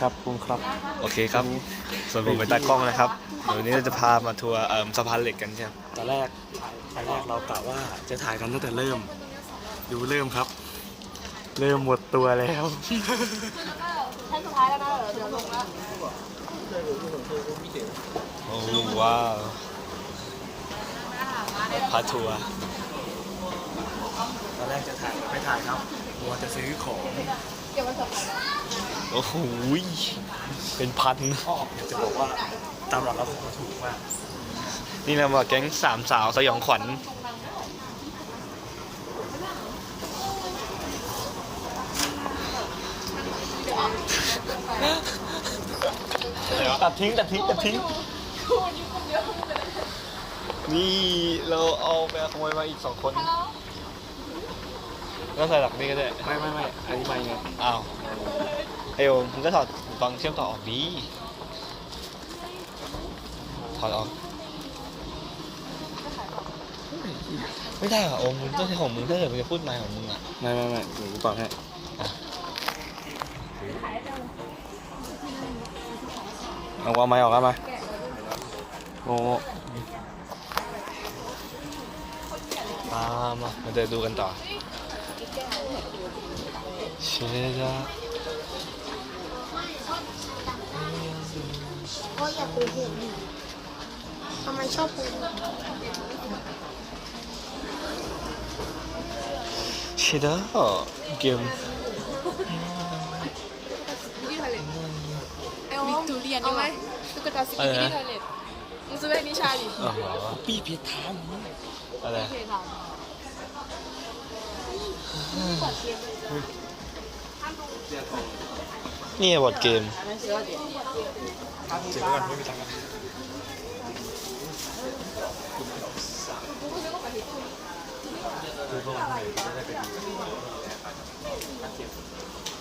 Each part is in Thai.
ครับคุณครับ โอเคครับ ส่วนผมเป็นตากล้องนะครับเดี๋ยววนนี้เราจะพามาทัวร์เอิ่มสะพานเหล็กกันใช่ไหมตอนแรกตอนแรกเรากะว่าจะถ่ายกันตั้งแต่เริ่ม ดูเริ่มครับ เริ่มหมดตัวแล้วขั้นสุดท้ายแล้วนะเดี๋ยวลงแล้วโอ้ว้าวพาทัวร์ ตอนแรกจะถ่ายไม่ถ่ายครับมัวจะซื้อของ เก็บไว้สักพัก โอ้โหยเป็นพัน จะบอกว่าตามหลักแล้วของถูกมากนี่เรามาแก๊งสามสาวสยองขวัญตัดทิ้งตัดทิ้งตัดทิ้ง นี่เราเอาไปขโมยมาอีกสองคนแล้วใส่หลักนี่ก็ได้ ไม่ไม่ไม่อันนี้ไม่ไงอ้าว ไอโอมมึงก็ถอดหูฟังเชื่อมต่อออกดีถอดออกไม่ได้เหรอโอมมึงต้องใช้ของมึงถ้าเกิดมึงจะพูดไมค์ของมึงอะไม่ไม่ไม่เดี๋ยวกูเป่าให้เอาว่าไม้ออกแล้วมาโอ้มามามาเดินดูกันต่อเชด ก็อยากคุยเห็นทำไมชอบคุยเชดาเกมไอ้โอมทุเรียนเอาไหมตุ๊กตาสกิปปี้ทอยเล็ตมึงซื้อให้นิชาดิอ๋อปีเพียรทามอะไรเคยท นี่บอร์ดเกมำไม่ซื้อดิเจ็บไว้ก่อนไม่มีตังค์อะ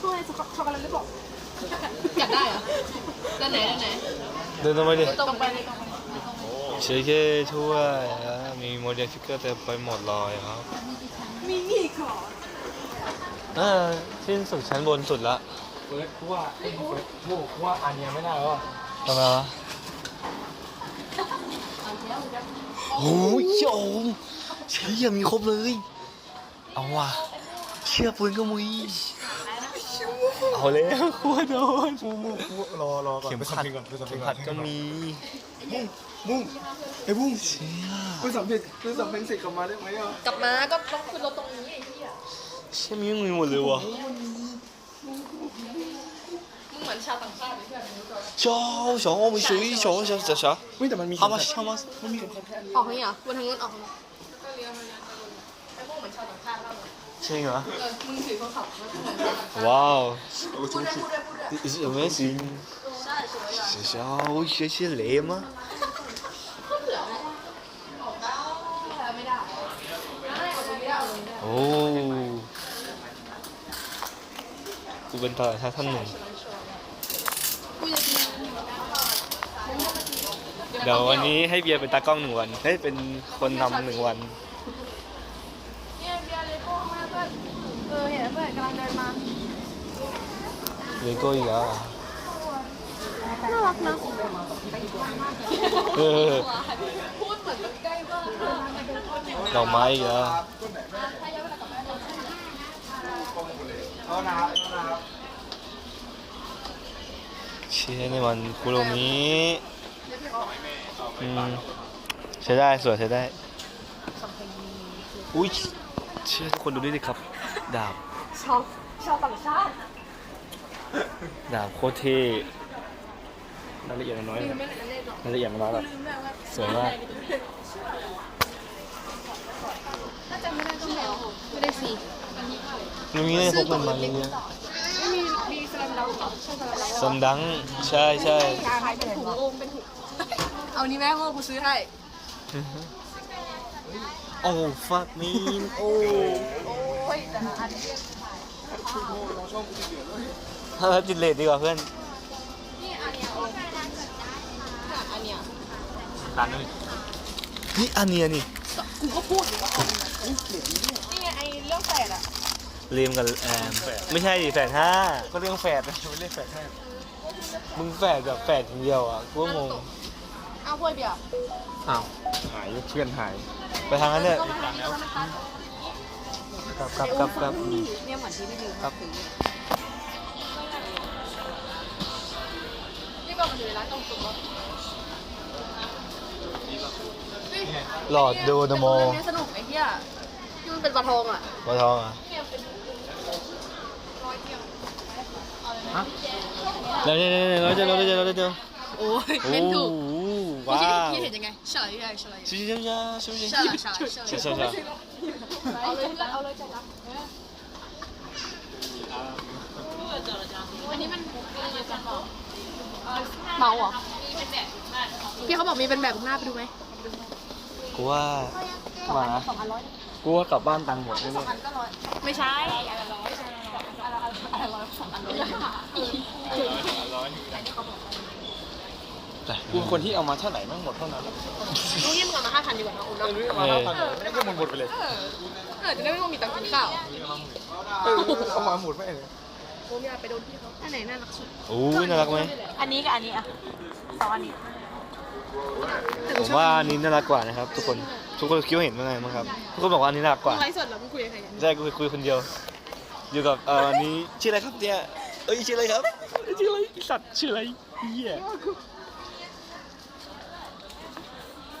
ถ้วยช็อกโกแลตหรือเปล่าอยากได้เหรอด้านไหนด้านไหนเดินตรงไปดิตรงไปเลยตรงไปเชคเก้ช่วยนะมีโมเดลฟิกเกอร์เต็มไปหมดเลยครับ มีอีกเหรออ่าสิ้นสุดชั้นบนสุดละเฟิร์สกูว่าเอ้ยเฟิร์สกูกูว่าอันเนี้ยไม่น่าแล้วอะทำไมวะโอ้ยโยมเชี่ยมีครบเลย เอาว่ะเชี่ยปืนก็มีเอาแล้วกลัวโดนกูมูกูรอรอก่อนเข็มไปขัสัดมเพลงก่อนไปสัมเพลเข็มก่อขันดก็มีบุ้งไอ้บุ้งเชี่ยไปสัมเพลงไปสัมเพลงเสร็จกลับมาได้ไหมอะกลับมาก็ต้องขึ้นรถตรงนี้ไอ้เหี้ยเชี่ยมีมีหมดเลยวะ มึงเหมือนชาวต่างชาติเลยเพื่อนมึงรู้ตัว เจ้าสองมีสุยสองเจ้าเจ้าเจ้า เฮ้ยแต่มันมี how much how much มันมีเข็มขัดแค่อันนี้ ออกทางนี้เหรอบนทางนู้นออกทางนู้นก็เลี้ยวมาเลี้ยวมาไอ้พวกเหมือนชาวต่างชาติเล่าเลย จริงเหรอ เออมึงถือโทรศัพท์แล้วก็เหมือนชาวต่างชาติ ว้าว โอ้ชุดชุด It's amazing ใช่สวยอ่ะ 学校学习累吗？ ออกได้ไม่ได้ได้ออกไม่ได้ออกไม่ได้ โอ้ กูเป็นต่อท่าท่านหนึ่งกูจะกินเดี๋ยววันนี้ให้เบียร์เป็นตากล้องหนึ่งวัน ให้เป็นคนนำหนึ่งวัน เนี่ยเบียร์เลโก้มาเพื่อนเออเห็นเพื่อนกำลังเดินมาเลโก้อีกแล้วอะน่ารักนะเออพูดเหมือนมันใกล้มากดอกไม้อีกแล้วเอานะครับ เอานะครับเชี่ยนี่มันคุโรมิอืมใช้ได้สวยใช้ได้ อุ้ยเชื่อทุกคนดูด้วยดิครับ ดาบชาวชาวต่างชาติดาบโคตรเท่รายละเอียดน้อยลืนะมไม่ได้เล่นหรอกรายละเอียดมันน้อยแบบลืมแม่ว่าสวยมากถ้าจำไม่ได้ก็แล้วไม่ได้สิ ลุงนี่พกมันมาเยอะไม่มีมีสลัมดังเหรอใช่สลัมดังๆสมดังใช่ใช่ขายเป็นถุงโอมเป็นถุงเอานี่แม่พ่อกูซื้อให้โอ้ฟักมีนโอ้โอ้ยแต่ละอันถ้าจิตเลดดีกว่าเพื่อนนี่อันเนี้ยโอมอันเนี้ยร้านนี้นี่อันเนี้ยนี่กูก็พูดอยู่ว่าอัน นี่ไงไอ้เรื่องแฝดอะเรียมกับแอมไม่ใช่ดิแฝดห้าก็เรื่องแฝดนะไม่เรียกแฝดแค่ก็มึงแฝดแบบแฝดอย่างเดียวอะกูก็งงเอาถ้วยเบียร์อ้าวหายเพื่อนหาย ไปทางนั้นเนี่ยกลับกลับกลับกลับเนี่ยเหมือนที่พี่ดิวครับนี่บอกมันอยู่ในร้านตรงจุดรถ หลอดดูนโมเรื่องนี้สนุกไอ้เหี้ยที่มันเป็นปลาทองอะมาทองอะแล้วเนี่ยเนี่ยเราจะเราจะเราจะโอ้ยโอ้เล่นถูกว้าพี่วเห็นยังไงเฉยเลยเฉยชิชิชิชิชิเฉยเฉยเฉยใช่ใช่ใช่เอาเลยเอาเลยจ้ะอันนี้มันเมาเหรอพี่เขาบอกมีเป็นแบบหน้าไปดูไหม กูว่ามาสองพันร้อยกูว่ากลับบ้านตังค์หมดแน่พันก็ร้อยไม่ใช่อะไรร้อยอะไรร้อยสองพันร้อยแต่ๆกูคนที่เอามาเท่าไหร่แม่งหมดเท่านั้นลูกนี่มึงเอามาห้าพันดีกว่านะอุ้มเออรู้เอามาเท่าพันไม่ได้ก็หมดหมดไปเลยเออเออจะได้ไม่ต้องมีตังค์กินข้าวเออเอามาหมดไม่เลยผมอยากไปโดนพี่เขาอันไหนน่ารักสุดโอ้ยน่ารักไหมอันนี้กับอันนี้อะสองอันนี้ ผมว่าอันนี้น่ารักกว่านะครับ ทุกคนทุกคนคิดว่าเห็นว่าไงบ้างครับทุกคนบอกว่าอันนี้น่ารักกว่ามึงไลฟ์สดแล้วมึงคุยกับใครกันใช่กูคุยคนเดียว อยู่กับเอ่ออันนี้ชื่ออะไรครับเนี่ยเอ้ยชื่ออะไรครับชื่ออะไรไอ้สัตว์ชื่ออะไรเหี้ย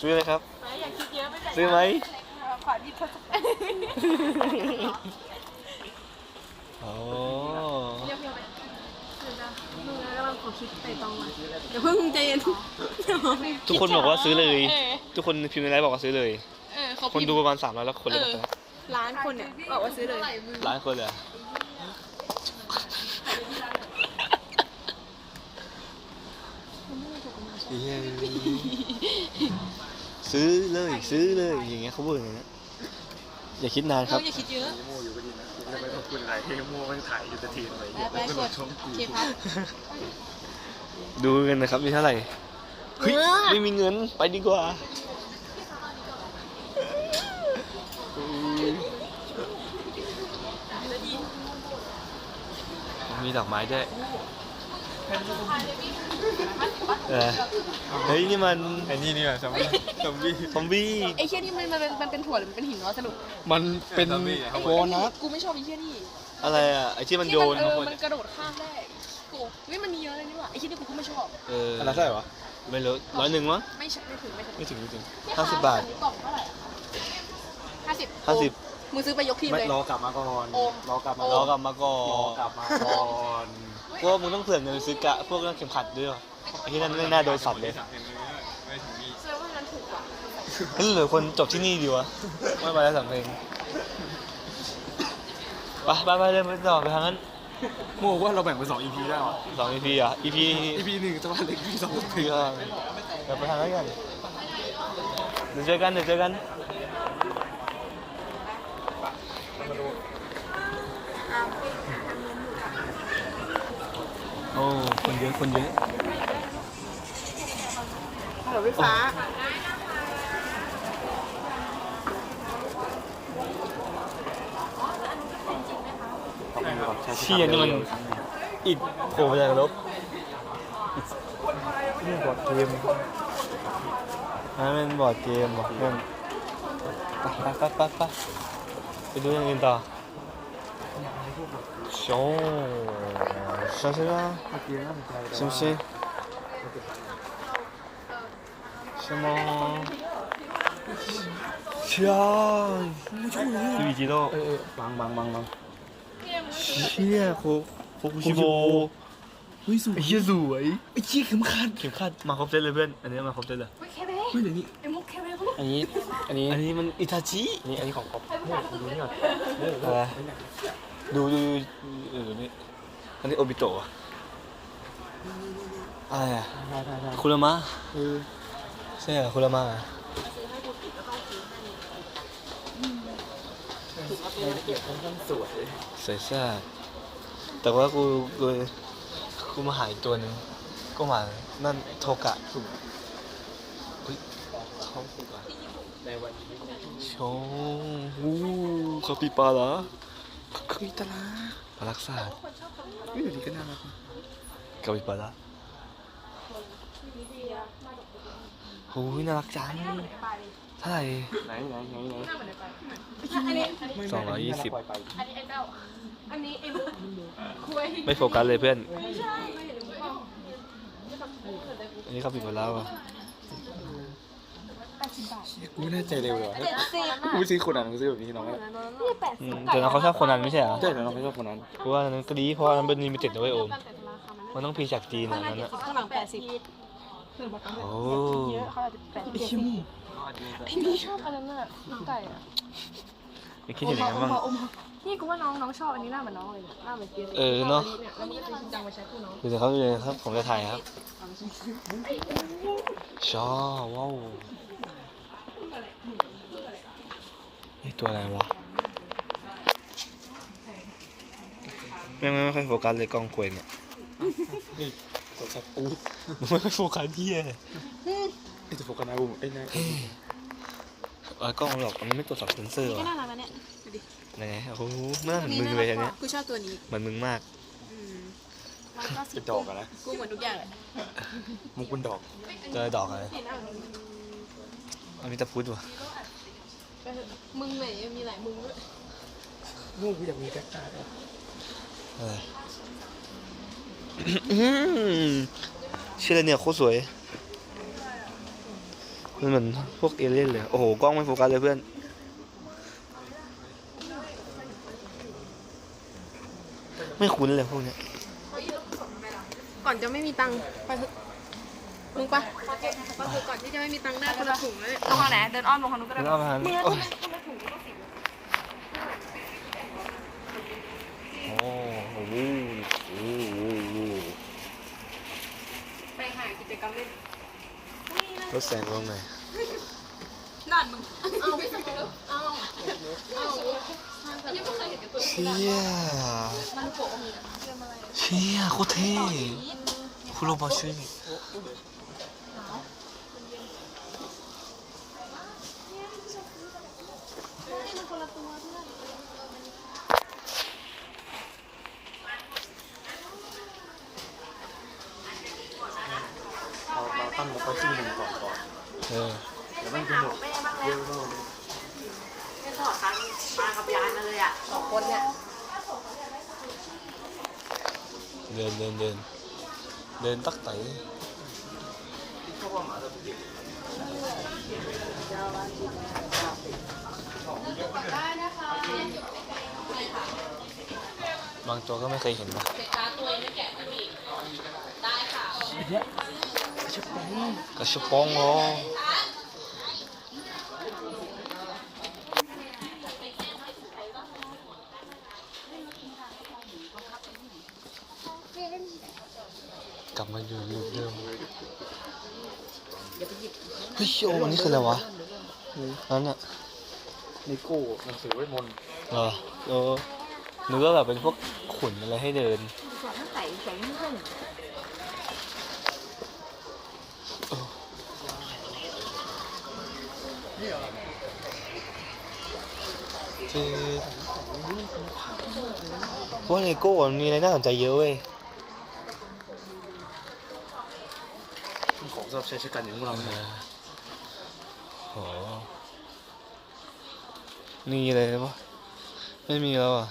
ซื้ออะไรครับอยากคิดเยอะไม่จ่ายซื้อไหมขอพี่เขาอ๋อ เรียกพี่ไปมึงกำลังขอคิดไปตองอะเดี๋ยวเพิ่งใจเย็นทุกคนบอกว่าซื้อเลยทุกคนพิมพ์ในไลน์บอกว่าซื้อเลย เออเขาคนดูประมาณ300แล้วคนเลยนะร้านคนเนี่ยบอกว่าซื้อเลยล้านคนเลยอะเหี้ยซื้อเลยซื้อเลยอย่างเงี้ยเขาพูดอย่างเงี้ยอย่าคิดนานครับอย่าคิดเยอะ โม่อยู่ก็ดีนะกู จะไม่ต้องพูดอะไรให้โม่มันถ่ายอยู่แต่ทีนอะไรอย่างเงี้ยไปกดเคพัทดูเงินนะครับมีเท่าไหร่เฮ้ยเออ ไม่มีเงินไปดีกว่ามีดอกไม้ด้วย เออเฮ้ยนี่มันไอ้นี่นี่แหละซอมบี้ซอมบี้ซอมบี้ไอ้เชี่ยนี่มันมันเป็นมันเป็นถั่วหรือมันเป็นหินวะสรุปมันเป็นไอ้โบนัสกูไม่ชอบไอ้เชี่ยนี่อะไรอะไอ้ที่มันโยนเออมันกระโดดข้ามได้กูเฮ้ยมันมีเยอะเลยนี่หว่าไอ้เชี่ยนี่กูก็ไม่ชอบเอออันนั้นเท่าไหร่วะไม่รู้ร้อยหนึ่งมั้งไม่ใช่ไม่ถึงไม่ถึงไม่ถึงไม่ถึงห้าสิบบาทกล่องเท่าไหร่ห้าสิบห้าสิบมึงซื้อไปยกทีมไม่เลยรอกลับมาก่อนโอมรอกลับมารอกลับมาก่อรอนกลับมาก่อน พวกมึงต้องเผื่อเงินซื้อกะพวกเข็มขัดด้วยไอ้ที่นั่นไม่น่าโดนสัตว์เลยแสดงว่านั้นถูกกว่าเฮ้ยเหลือคนจบที่นี่ดีวะไม่ไปแล้วสำเพลงไปไปไปเลยไปต่อไปทางนั้นโม่ว่าเราแบ่งเป็นสอง EP ได้หรอสอง EP อะ EP EP หนึ่งจะว่าเล็ก EP สองคืออะไรเดี๋ยวไปทางนั้นกันเดี๋ยวเจอกันเดี๋ยวเจอกัน โอ้คนเยอะคนเยอะถนนไฟฟ้าเชี่ยนี่มันอิดโผล่มาจากนรกนี่บอร์ดเกมนั่นเป็นบอร์ดเกมว่ะเพื่อนไปไปไปไปไปดูอย่างอื่นต่อโชว์ ใช่ใช่ไหม是不是什么枪ยูบิจิโร่ เออบังบังบังบัง เชี่ยโคโคคุชิโบ เฮ้ยสวย ไอ้เชี่ยสวย ไอ้เชี่ยเข็มขัด เข็มขัดมาครบเซตเลยเพื่อน อันนี้มาครบเซตเลย เฮ้ยแค่เบ้ เฮ้ยเดี๋ยวนี้ ไอ้มุกแค่เบ้เขา อันนี้ อันนี้ อันนี้มันอิทาชิ อันนี้อันนี้ของครบดูนี่ก่อน อะไรดูดูเออนี่อั นนี้โอบิโตะอะอะไรอะได้ได้ได้คุรามะเออใช่เหรอคุรามะอะรายละเอียดค่อนข้างสวยสวยซ่าแต่ว่ากูกูกูมาหาอีกตัวหนึงก็มานั่นโทกะเฮ้ยเขาโทกะในวันนี้ชงวูคาปิปาระคือตลาปารักษา ไม่ดีก็น่ารักนะเกาหลีปะละโอ้ยน่ารักจังเท่าไหร่ไหนไหนไหนไหนสองร้อยยี่สิบอันนี้เอ็นเดลอันนี้เอลุไม่โฟกัสเลยเพื่อนอันนี้เขาปิดหปดแล้วอะ แปดสิบบาทกูน่าใจเร็วเลยเจ็ดสิบกูซื้อคนนั้นกูซื้อแบบนี้น้องอะนี่แปดอืสิบมแต่น้องเขาชอบคนนั้นไม่ใช่เหรอใช่แต่น้องไม่ชอบคนนั้นเพราะว่าอันนั้นก็ดีเพราะว่าอันนั้นเป็นลิมิเต็ดนะเว้ยโอมแต่ราคามันมันต้องพีจากจีนอะอันนั้นอะข้างหลังแปดสิบหนึ่งบาทโอ้เยอะเขาอาจจะแปดสิบพี่ชอบอันนั้นน่ะน้ำไก่อะไม่คิดอย่างนั้นบ้างนี่กูว่าน้องน้องชอบอันนี้หน้าเหมือนน้องเลยเนี่ยหน้าเหมือนเกียร์เออเนอะแล้วมันก็จะดังไปใช้คู่น้องดูแต่เขาเลยครับผมจะถ่ายครับชอบว้าว นี่ตัวอะไรวะไม่ไม่ไม่ค่อยโฟกัสเลยกล้องควยเนี่ยนี่กดสับปูมันไม่ค่อยโฟกัสที่เลยไอ้จะโฟกัสนะบูมไอ้นายเออกล้องมันหรอกมันไม่ตรวจสอบเซนเซอร์ก็ว่ะน่ารักนะเนี่ยดูดิไหนโอ้โหไม่น่าเหมือนมึงเลยอันเนี้ยกูชอบตัวนี้เหมือนมึงมากอืมร้อยเก้าสิเป็บนดอกอะนะกูเหมือนทุกอย่างเลยมุกเป็นดอกเจอดอกอะไรอันนี้ตะพุดว่ะ มึงไหนมีหลายมึงด้วยลูกกูอยากมีแบ็คการ์ดอะเอออื้อหือชื่ออะไรเนี่ยโคตรสวย มันเหมือนพวกเอเลี่ยนเลย โอ้โห กล้องไม่โฟกัสเลยเพื่อน ไม่คุ้นเลยพวกเนี้ย ก่อนจะไม่มีตังค์ไปเถอะมึ งปะก็คือก่อนที่จะไม่มีตังค์ได้คนละถุงแล้วเนี่ยลงทางไหนเดินอ้อมลงทางนู้นก็ได้แล้วเอามาโอ้ยโอ้โหโอ้โหไปหากิจกรรมเล่นรถแสงลงหน่อยนั่นมึงเอาไม่สมมติเอาเอาอันนี้ไม่เคยเห็นกับตัวเชี่ยมันโผล่มีเรื่องอะไรเชี่ยโคตรเท่คุโรบาชิมั บางตัวก็ไม่เคยเห็นนะตาตัวไม่แกะไม่มีได้ค่ะกระชับปองเหรอกลับมาอยู่ลูกเดิมเฮ้ยโอ้อันนี้คืออะไรวะ นั่นอะนิโก้หนังสือเวทมนต์เหรอเออนึกว่าแบบเป็นพวกขุนอะไรให้เดินสอนตั้งแต่สองเพื่อนคือพวกเลโก้มันมีอะไรน่าสนใจเยอะเว้ยของสำหรับใช้ชะกันอย่างพวกเราเนี่ยโห มีอะไรปะไม่มีแล้วอะ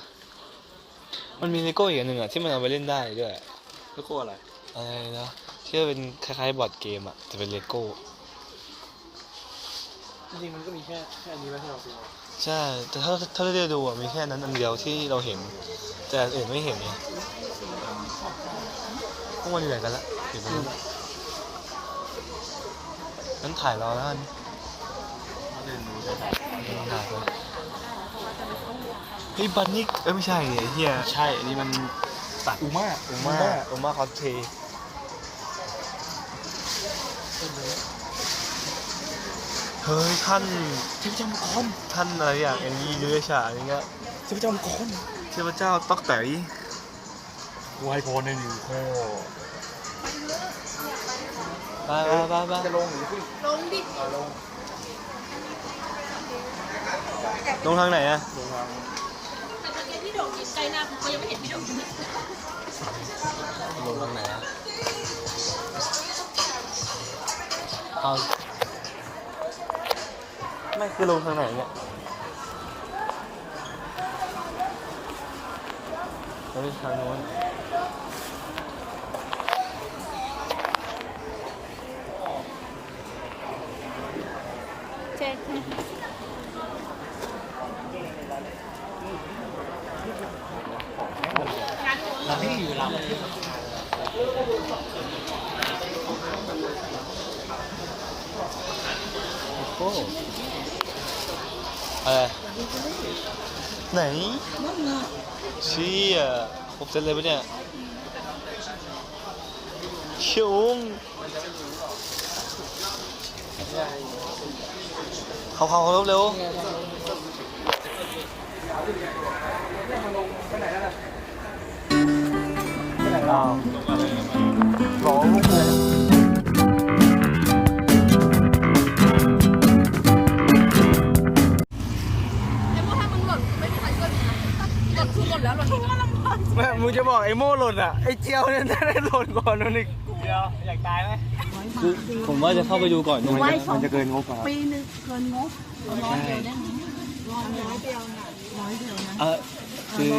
มันมีเลโก้อีกอันหนึ่งอะที่มันเอาไปเล่นได้ด้วยแล้วก็อะไรอะไรนะที่มันเป็นคล้ายๆบอร์ดเกมอะแต่เป็นเลโก้จริงๆมันก็มีแค่แค่อันนี้แล้วที่เราซื้อใช่แต่ถ้าถ้าได้ดูอะมีแค่นั้นอันเดียวที่เราเห็น แต่อันอื่นไม่เห็นไงพวกมันอยู่ไหนกันละอยู่ตรงนั้นนั้นถ่ายรอแล้วกัน เดินดูใช่ไหมถ่ายไปเฮ้ยบันนี่เอ้ยไม่ใช่เนี่ยไอ้เฮียใช่อันนี้มันตัดอูมาอุมาอุมาคอสเพลย์เฮ้ยท่านเทพเจ้ามังกรท่านอะไรอย่างอย่างนี้เดือฉาอย่างเงี้ยเทพเจ้ามังกรเทพเจ้าต๊อกไต๋วายพรในหนึ่งโอ้ไปไปไปไปจะลงหรือขึ้นลงดิเอาลง ลงทางไหนอะลงทางแต่ตอนนี้พี่โด่งยืนใกล้หน้าผมก็ยังไม่เห็นพี่โด่งยืนลงทางไหนอะเอาไม่คือลงทางไหนเนี่ยเราไปทางโน้นเช็ค เราไม่อยู่เราโอ้อะไรไหนเชี่ยครบเซตเลยปะเนี่ยชุงเขาเขาเขาเร็ว หล่นคือหล่นแล้วหล่นก็ลำบากแม่มึงจะบอกไอ้โม่หล่นอะ ไอ้เจียวเนี่ยน่าได้หล่นก่อนนั่นอีกคือผมว่าจะเข้าไปดูก่อนมันจะเกินงบอะปีหนึงเกินงบร้อยเดียวได้ไหมร้อยเดียวน่ะร้อยเดียวนะเออคือ